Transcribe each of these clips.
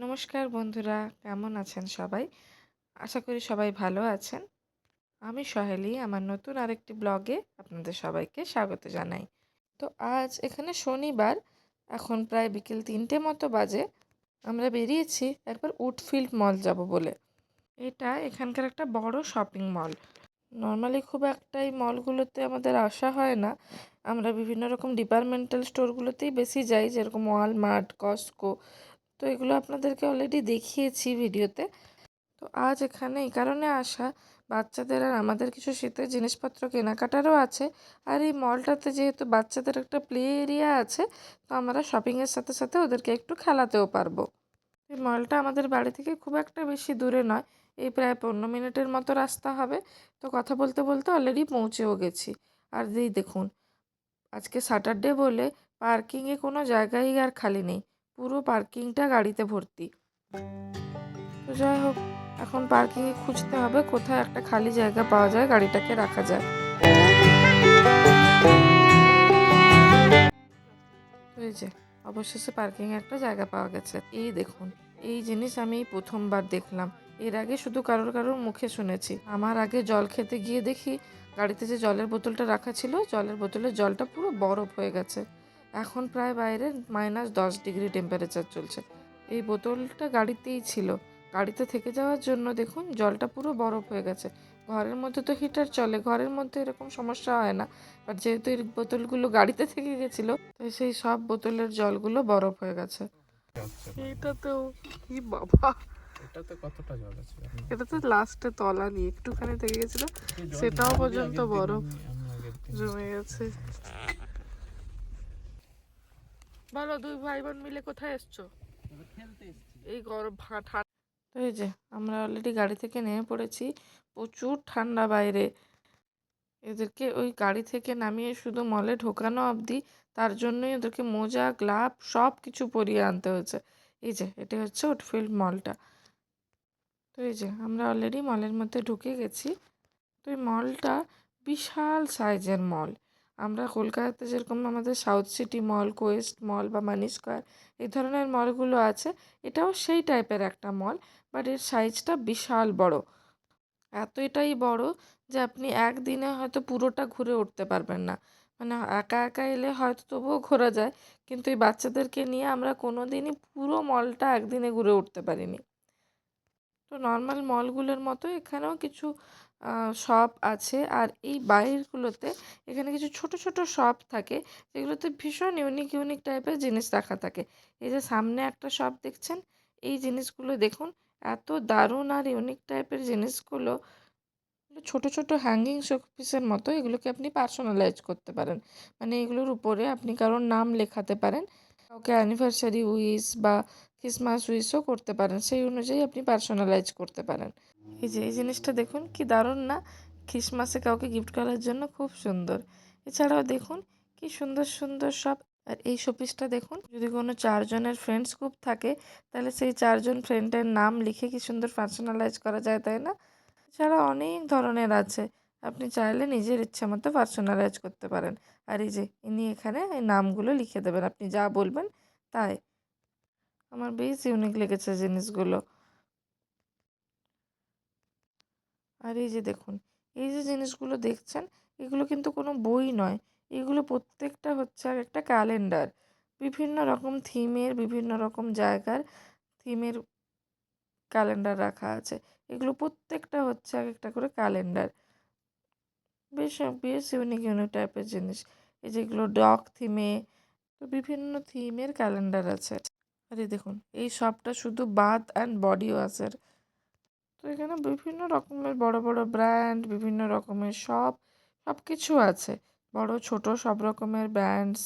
নমস্কার বন্ধুরা, কেমন আছেন সবাই? আশা করি সবাই ভালো আছেন। আমি সহেলি, আমার নতুন আরেকটি ব্লগে আপনাদের সবাইকে স্বাগত জানাই। তো আজ এখানে শনিবার, এখন প্রায় বিকেল তিনটে মতো বাজে। আমরা বেরিয়েছি একবার উডফিল্ড মল যাব বলে। এটা এখানকার একটা বড় শপিং মল। নর্মালি খুব একটা এই মলগুলোতে আমাদের আসা হয় না। আমরা বিভিন্ন রকম ডিপার্টমেন্টাল স্টোরগুলোতেই বেশি যাই, যেরকম ওয়ালমার্ট, কস্কো তো এগুলো আপনাদেরকে অলরেডি দেখিয়েছি ভিডিওতে। তো আজ এখানে এই কারণে আসা, বাচ্চাদের আর আমাদের কিছু শীতের জিনিসপত্র কেনাকাটারও আছে। আর এই মলটাতে যেহেতু বাচ্চাদের একটা প্লে এরিয়া আছে, তো আমরা শপিংয়ের সাথে সাথে ওদেরকে একটু খেলাতেও পারব। এই মলটা আমাদের বাড়ি থেকে খুব একটা বেশি দূরে নয়, এই প্রায় পনেরো মিনিটের মতো রাস্তা হবে। তো কথা বলতে বলতে অলরেডি পৌঁছেও গেছি। আর এই দেখুন, আজকে স্যাটারডে বলে পার্কিংয়ে কোনো জায়গাই আর খালি নেই। পুরো পার্কিংটা গাড়িতে ভর্তি। তো যাই হোক, এখন পার্কিংয়ে খুঁজতে হবে, কোথায় একটা খালি জায়গা পাওয়া যায়, গাড়িটাকে রাখা যায়। যে, অবশেষে পার্কিংয়ে একটা জায়গা পাওয়া গেছে। এই দেখুন, এই জিনিস আমি প্রথমবার দেখলাম। এর আগে শুধু কারোর কারোর মুখে শুনেছি। আমার আগে জল খেতে গিয়ে দেখি, গাড়িতে যে জলের বোতলটা রাখা ছিল, জলের বোতলের জলটা পুরো বরফ হয়ে গেছে। এখন প্রায় বাইরে মাইনাস দশ ডিগ্রি টেম্পারেচার চলছে। এই বোতলটা গাড়িতেই ছিল। গাড়িতে থেকে যাওয়ার জন্য দেখুন জলটা পুরো বরফ হয়ে গেছে। ঘরের মধ্যে তো হিটার চলে ঘরের মধ্যে এরকম সমস্যা হয় না। বাট যেহেতু এই বোতলগুলো গাড়িতে থেকে গেছিল তো সেই সব বোতলের জলগুলো বরফ হয়ে গেছে। এটা তো কি বাবা। এটাতে কতটা জল আছে? এটা তো লাস্টে তলা নিয়ে একটুখানি থেকে গেছিল সেটাও পর্যন্ত বরফ জমে গেছে। বলো দুই ভাই বোন মিলে কোথায় এসছো? এই গরম ঠান্ডা তো এই যে আমরা অলরেডি গাড়ি থেকে নেমে পড়েছি। প্রচুর ঠান্ডা বাইরে। এদেরকে ওই গাড়ি থেকে নামিয়ে শুধু মলে ঢোকানো অবধি তার জন্যই ওদেরকে মোজা গ্লাভ সব কিছু পরিয়ে আনতে হয়েছে। এই যে এটা হচ্ছে উডফিল্ড মলটা। তো এই যে আমরা অলরেডি মলের মধ্যে ঢুকে গেছি। তো এই মলটা বিশাল সাইজের মল। আমরা কলকাতাতে যেরকম আমাদের South City Mall Quest Mall বা মানি স্কোয়ার এই ধরনের মলগুলো আছে, এটাও সেই টাইপের একটা মল বাট এর সাইজটা বিশাল বড়। এতটাই বড় যে আপনি একদিনে হয়তো পুরোটা ঘুরে উঠতে পারবেন না। মানে একা একা এলে হয়তো তবুও ঘোরা যায়, কিন্তু এই বাচ্চাদেরকে নিয়ে আমরা কোনো দিনই পুরো মলটা একদিনে ঘুরে উঠতে পারিনি। তো নর্মাল মলগুলোর মতো এখানেও কিছু শপ আছে। আর এই বাইরগুলোতে এখানে কিছু ছোট ছোট শপ থাকে। যেগুলোতে ভীষণ ইউনিক ইউনিক টাইপের জিনিস রাখা থাকে। এই যে সামনে একটা শপ দেখছেন? এই জিনিসগুলো দেখুন, এত দারুণ আর ইউনিক টাইপের জিনিসগুলো। ছোট ছোট হ্যাঙ্গিং শোপিসের মতো এগুলোকে আপনি পার্সোনালাইজ করতে পারেন। মানে এগুলোর উপরে আপনি কারোর নাম লেখাতে পারেন। কাউকে অ্যানিভার্সারি উইস বা ক্রিসমাস উইশও করতে পারেন, সেই অনুযায়ী আপনি পার্সোনালাইজ করতে পারেন। এই যে, এই জিনিসটা দেখুন, কি দারুণ না? ক্রিসমাসে কাউকে গিফট করার জন্য খুব সুন্দর। এছাড়াও দেখুন, কি সুন্দর সুন্দর সব। আর এই শোপিসটা দেখুন, যদি কোনো চারজনের ফ্রেন্ডস গ্রুপ থাকে, তাহলে সেই চারজন ফ্রেন্ডের নাম লিখে কি সুন্দর পার্সোনালাইজ করা যায়, তাই না? এছাড়া অনেক ধরনের আছে। আপনি চাইলে নিজের ইচ্ছা মতো পার্সোনালাইজ করতে পারেন। আর এই যে, ইনি এখানে এই নামগুলো লিখে দেবেন। আপনি যা বলবেন, তাই। আমার বেশ ইউনিক লেগেছে জিনিসগুলো। আর এই যে দেখুন, এই যে জিনিসগুলো দেখছেন, এগুলো কিন্তু কোনো বই নয়। এগুলো প্রত্যেকটা হচ্ছে আর একটা ক্যালেন্ডার বিভিন্ন রকম থিমের বিভিন্ন রকম জায়গার থিমের ক্যালেন্ডার রাখা আছে। এগুলো প্রত্যেকটা হচ্ছে এক একটা করে ক্যালেন্ডার বেশ বেশ ইউনিক ইউনিক টাইপের জিনিস। এই যেগুলো ডগ থিমে তো বিভিন্ন থিমের ক্যালেন্ডার আছে। আর দেখুন, এই শপটা শুধু বাথ অ্যান্ড বডি ওয়াশের। তো এখানে বিভিন্ন রকমের বড় বড় ব্র্যান্ড, বিভিন্ন রকমের সব সব কিছু আছে। বড়, ছোট সব রকমের ব্র্যান্ডস,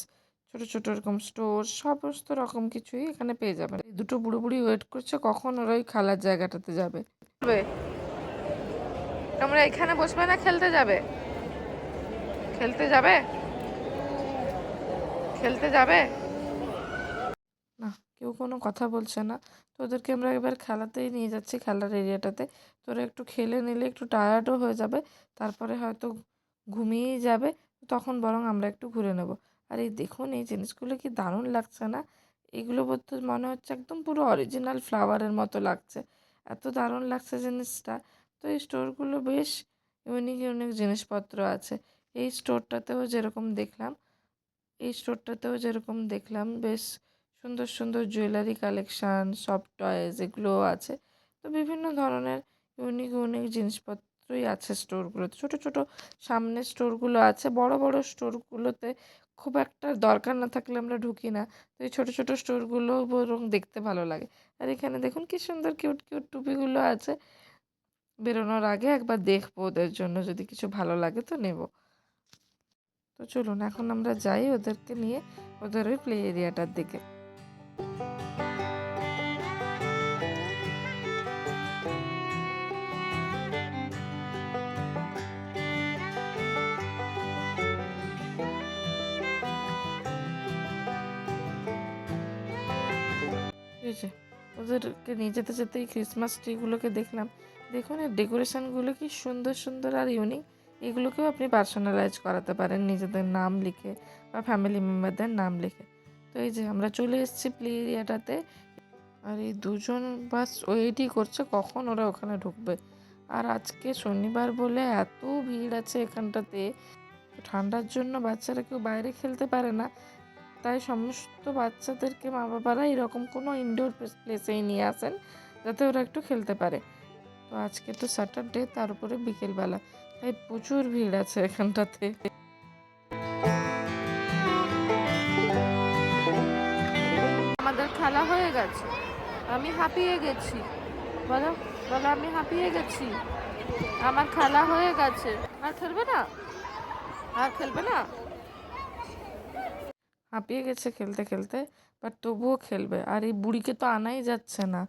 ছোট ছোট রকম স্টোর, সমস্ত রকম কিছুই এখানে পেয়ে যাবেন। এই দুটো বুড়ো বুড়ি ওয়েট করছে কখন ওরা ওই খেলার জায়গাটাতে যাবে। তোমরা এখানে বসবে না, খেলতে যাবে? খেলতে যাবে? খেলতে যাবে? কেউ কোনো কথা বলছে না। তো ওদেরকে আমরা এবার খেলাতেই নিয়ে যাচ্ছি খেলার এরিয়াটাতে। তোরা একটু খেলে নিলে একটু টায়ার্ডও হয়ে যাবে, তারপরে হয়তো ঘুমিয়েই যাবে, তখন বরং আমরা একটু ঘুরে নেব। আর এই দেখুন, এই জিনিসগুলো কি দারুণ লাগছে না? এগুলো বলতে মনে হচ্ছে একদম পুরো অরিজিনাল ফ্লাওয়ারের মতো লাগছে। এত দারুণ লাগছে জিনিসটা। তো এই স্টোরগুলো বেশ ইউনিক ইউনিক জিনিসপত্র আছে। এই স্টোরটাতেও যেরকম দেখলাম, এই স্টোরটাতেও যেরকম দেখলাম, বেশ সুন্দর সুন্দর জুয়েলারি কালেকশান সফট টয়েস এগুলোও আছে। তো বিভিন্ন ধরনের ইউনিক ইউনিক জিনিসপত্রই আছে স্টোরগুলোতে ছোটো ছোটো সামনে স্টোরগুলো আছে। বড় বড় স্টোরগুলোতে খুব একটা দরকার না থাকলে আমরা ঢুকি না। তো এই ছোটো ছোটো স্টোরগুলো বরং দেখতে ভালো লাগে। আর এখানে দেখুন কি সুন্দর কিউট কিউট টুপিগুলো আছে। বেরোনোর আগে একবার দেখব ওদের জন্য, যদি কিছু ভালো লাগে তো নেব। তো চলুন, এখন আমরা যাই ওদেরকে নিয়ে, ওদের ওই প্লে এরিয়াটার দিকে। যে ওদেরকে নিয়ে যেতে যেতে এই ক্রিসমাস ট্রিগুলোকে দেখলাম। দেখুন, এর ডেকোরেশনগুলো কি সুন্দর সুন্দর আর ইউনিক এগুলোকেও আপনি পার্সোনালাইজ করাতে পারেন, নিজেদের নাম লিখে বা ফ্যামিলি মেম্বারদের নাম লিখে। তো এই যে আমরা চলে এসেছি প্লে এরিয়াটাতে আর এই দুজন বাস ওয়েটই করছে কখন ওরা ওখানে ঢুকবে। আর আজকে শনিবার বলে এত ভিড় আছে এখানটাতে। ঠান্ডার জন্য বাচ্চারা কেউ বাইরে খেলতে পারে না। তাই সমস্ত বাচ্চাদেরকে মা বাবারা এরকম কোনো ইনডোর প্লেসেই নিয়ে আসেন যাতে ওরা একটু খেলতে পারে। তো আজকে তো স্যাটারডে তার উপরে বিকেলবেলা। তাই প্রচুর ভিড় আছে এখানটাতে। আমাদের খেলা হয়ে গেছে। আমি হাঁপিয়ে গেছি। বলো বলো আমি হাঁপিয়ে গেছি? আমার খেলা হয়ে গেছে। আর খেলবে না? আর খেলবে না? হাঁপিয়ে গেছে খেলতে খেলতে বাট তবুও খেলবে। আর এই বুড়িকে তো আনাই যাচ্ছে না।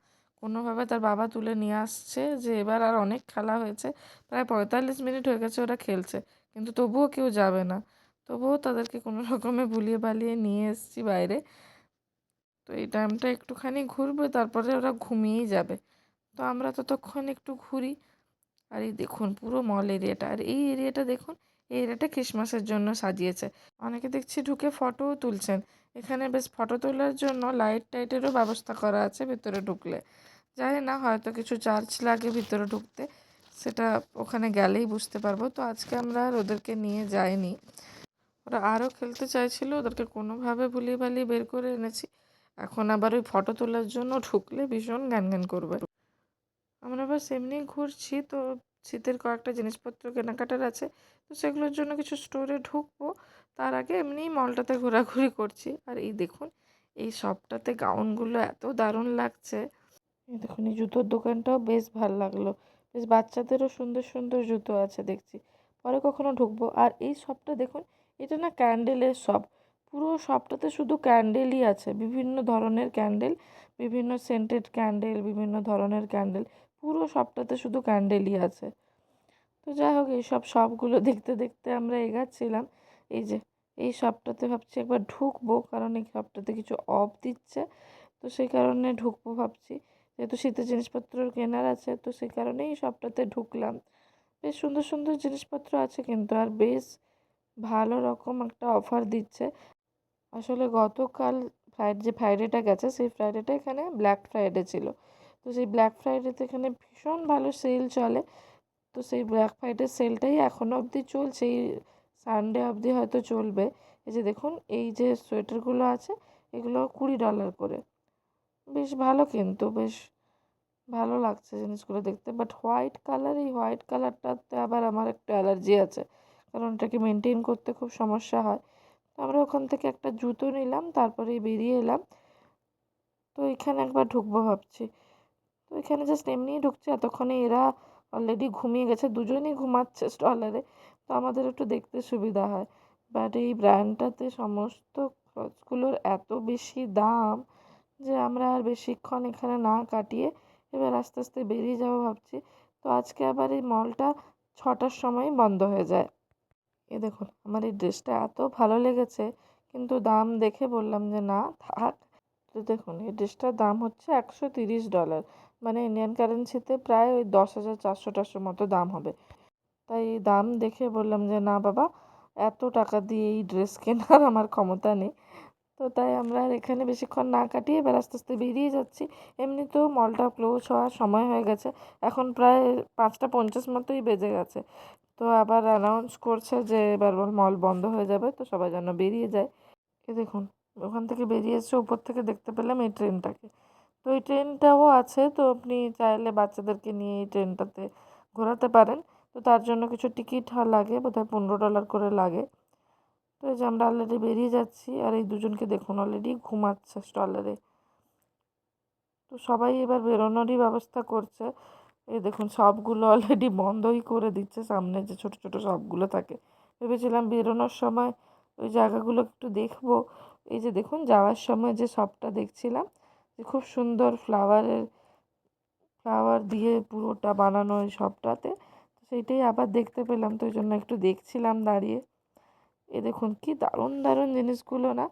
কোনোভাবে তার বাবা তুলে নিয়ে আসছে যে এবার আর অনেক খেলা হয়েছে, প্রায় পঁয়তাল্লিশ মিনিট হয়ে গেছে ওরা খেলছে, কিন্তু তবুও কেউ যাবে না। তবুও তাদেরকে কোনো রকমে ভুলিয়ে বালিয়ে নিয়ে এসেছি বাইরে। তো এই টাইমটা একটুখানি ঘুরবে, তারপরে ওরা ঘুমিয়েই যাবে। তো আমরা ততক্ষণ একটু ঘুরি। আর এই দেখুন পুরো মল এরিয়াটা আর এই এরিয়াটা দেখুন এরিয়াটা ক্রিসমাসের জন্য সাজিয়েছে। অনেকে দেখছি ঢুকে ফটোও তুলছেন। এখানে বেশ ফটো তোলার জন্য লাইট টাইটেরও ব্যবস্থা করা আছে ভেতরে ঢুকলে। জানি না, হয়তো কিছু চার্জ লাগে ভিতরে ঢুকতে, সেটা ওখানে গেলেই বুঝতে পারব। তো আজকে আমরা আর ওদেরকে নিয়ে যাইনি। ওরা আরও খেলতে চাইছিল, ওদেরকে কোনোভাবে ভুলিয়ে বালিয়ে বের করে এনেছি। এখন আবার ওই ফটো তোলার জন্য ঢুকলে ভীষণ জ্ঞান জ্ঞান করবে। আমরা বাস এমনি ঘুরছি, তো শীতের কয়েকটা জিনিসপত্র, কেনাকাটার আছে। তো সেগুলোর জন্য কিছু স্টোরে ঢুকবো। তার আগে এমনি মলটাতে ঘোরাঘুরি করছি। আর এই দেখুন, এই শপটাতে গাউনগুলো এত দারুণ লাগছে। এই দেখুন, এই জুতোর দোকানটাও বেশ ভালো লাগল। বেশ বাচ্চাদেরও সুন্দর সুন্দর জুতো আছে দেখছি। পরে কখনো ঢুকবো। আর এই শপটা দেখুন, এটা না ক্যান্ডেলের শপ পুরো শপটাতে শুধু ক্যান্ডেলই আছে। বিভিন্ন ধরনের ক্যান্ডেল বিভিন্ন সেন্টেড ক্যান্ডেল বিভিন্ন ধরনের ক্যান্ডেল পুরো সবটাতে শুধু ক্যান্ডেলই আছে। তো যাই হোক এইসব শপগুলো দেখতে দেখতে আমরা এগাচ্ছিলাম। এই যে, এই সবটাতে ভাবছি একবার ঢুকবো, কারণ এই সবটাতে কিছু অফ দিচ্ছে। তো সেই কারণে ঢুকবো ভাবছি। যেহেতু শীতের জিনিসপত্র কেনার আছে, তো সেই কারণেই সবটাতে ঢুকলাম। বেশ সুন্দর সুন্দর জিনিসপত্র আছে কিন্তু, আর বেশ ভালো রকম একটা অফার দিচ্ছে। আসলে গতকাল ফ্রাইড যে ফ্রাইডেটা গেছে, সেই ফ্রাইডেটা এখানে ব্ল্যাক ফ্রাইডে ছিল। তো সেই ব্ল্যাক ফ্রাইডেতে এখানে ভীষণ ভালো সেল চলে। তো সেই ব্ল্যাক ফ্রাইডের সেলটাই এখনও অবধি চলছে, এই সানডে অবধি হয়তো চলবে। এই যে দেখুন, এই যে সোয়েটারগুলো আছে, এগুলো কুড়ি ডলার করে। বেশ ভালো কিন্তু, বেশ ভালো লাগছে জিনিসগুলো দেখতে। বাট হোয়াইট কালার এই হোয়াইট কালারটাতে আবার আমার একটু অ্যালার্জি আছে, কারণ এটাকে মেনটেন করতে খুব সমস্যা হয়। আমরা ওখান থেকে একটা জুতো নিলাম তারপরে বেরিয়ে এলাম। তো এখানে একবার ঢুকবো ভাবছি। তো এখানে জাস্ট এমনিই ঢুকছে। এতক্ষণে এরা অলরেডি ঘুমিয়ে গেছে। দুজনেই ঘুমাচ্ছে স্টলারে তো আমাদের একটু দেখতে সুবিধা হয়। বাট এই ব্র্যান্ডটাতে সমস্ত ক্লথসগুলোর এত বেশি দাম যে আমরা আর বেশিক্ষণ এখানে না কাটিয়ে এবার আস্তে আস্তে বেরিয়ে যাব ভাবছি। তো আজকে আবার এই মলটা ছটার সময় বন্ধ হয়ে যায়। এ দেখুন, আমার এই ড্রেসটা এত ভালো লেগেছে, কিন্তু দাম দেখে বললাম যে, না, থাক। তো দেখুন, এই ড্রেসটার দাম হচ্ছে একশো তিরিশ ডলার মানে ইন্ডিয়ান কারেন্সিতে প্রায় ওই দশ হাজার চারশো টারশো মতো দাম হবে। তাই দাম দেখে বললাম যে, না বাবা, এত টাকা দিয়ে এই ড্রেস কেনার আমার ক্ষমতা নেই। তো তাই আমরা আর এখানে বেশিক্ষণ না কাটিয়ে এবার আস্তে আস্তে বেরিয়ে যাচ্ছি। এমনিতেও মলটা ক্লোজ হওয়ার সময় হয়ে গেছে। এখন প্রায় পাঁচটা পঞ্চাশ মতোই বেজে গেছে। তো আবার অ্যানাউন্স করছে যে, এবার মল বন্ধ হয়ে যাবে। তো সবাই যেন বেরিয়ে যায়। এ দেখুন, ওখান থেকে বেরিয়ে এসে উপর থেকে দেখতে পেলাম এই ট্রেনটাকে তো এই ট্রেনটাও আছে, তো আপনি চাইলে বাচ্চাদেরকে নিয়ে এই ট্রেনটাতে ঘোরাতে পারেন। তো তার জন্য কিছু টিকিট লাগে, বোধহয় পনেরো ডলার করে লাগে। তো এই যে আমরা অলরেডি বেরিয়ে যাচ্ছি, আর এই দুজনকে দেখুন অলরেডি ঘুমাচ্ছে স্টলারে তো সবাই এবার বেরোনোরই ব্যবস্থা করছে। এই দেখুন সবগুলো অলরেডি বন্ধই করে দিচ্ছে, সামনে যে ছোট ছোট সবগুলো থাকে। ভেবেছিলাম বেরোনোর সময় ওই জায়গাগুলো একটু দেখব। এই যে দেখুন যাওয়ার সময় যে সবটা দেখছিলাম খুব সুন্দর ফ্লাওয়ারের, ফ্লাওয়ার দিয়ে পুরোটা বানানো শপটাতে তো সেইটাই আবার দেখতে পেলাম, তো ওই জন্য একটু দেখছিলাম দাঁড়িয়ে। এ দেখুন কি দারুণ দারুণ জিনিসগুলো না,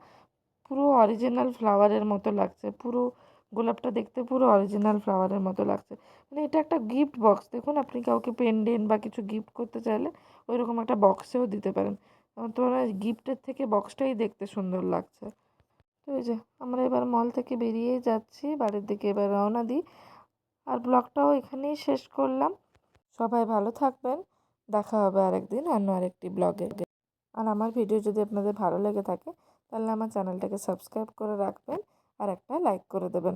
পুরো অরিজিনাল ফ্লাওয়ারের মতো লাগছে। পুরো গোলাপটা দেখতে পুরো অরিজিনাল ফ্লাওয়ারের মতো লাগছে। মানে এটা একটা গিফট বক্স দেখুন আপনি কাউকে পেন্ডেন্ট বা কিছু গিফট করতে চাইলে ওইরকম একটা বক্সেও দিতে পারেন। তো গিফটের থেকে বক্সটাই দেখতে সুন্দর লাগছে। তো এই যে, আমরা এবার মল থেকে বেরিয়েই যাচ্ছি, বাড়ির দিকে এবার রওনা দিই। আর ব্লগটাও এখানেই শেষ করলাম। সবাই ভালো থাকবেন। দেখা হবে আরেকদিন অন্য আরেকটি ব্লগে আর আমার ভিডিও যদি আপনাদের ভালো লেগে থাকে, তাহলে আমার চ্যানেলটাকে সাবস্ক্রাইব করে রাখবেন আর একটা লাইক করে দেবেন।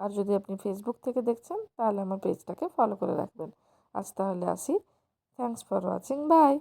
আর যদি আপনি ফেসবুক থেকে দেখছেন, তাহলে আমার পেজটাকে ফলো করে রাখবেন। আজ তাহলে আসি। Thanks for watching by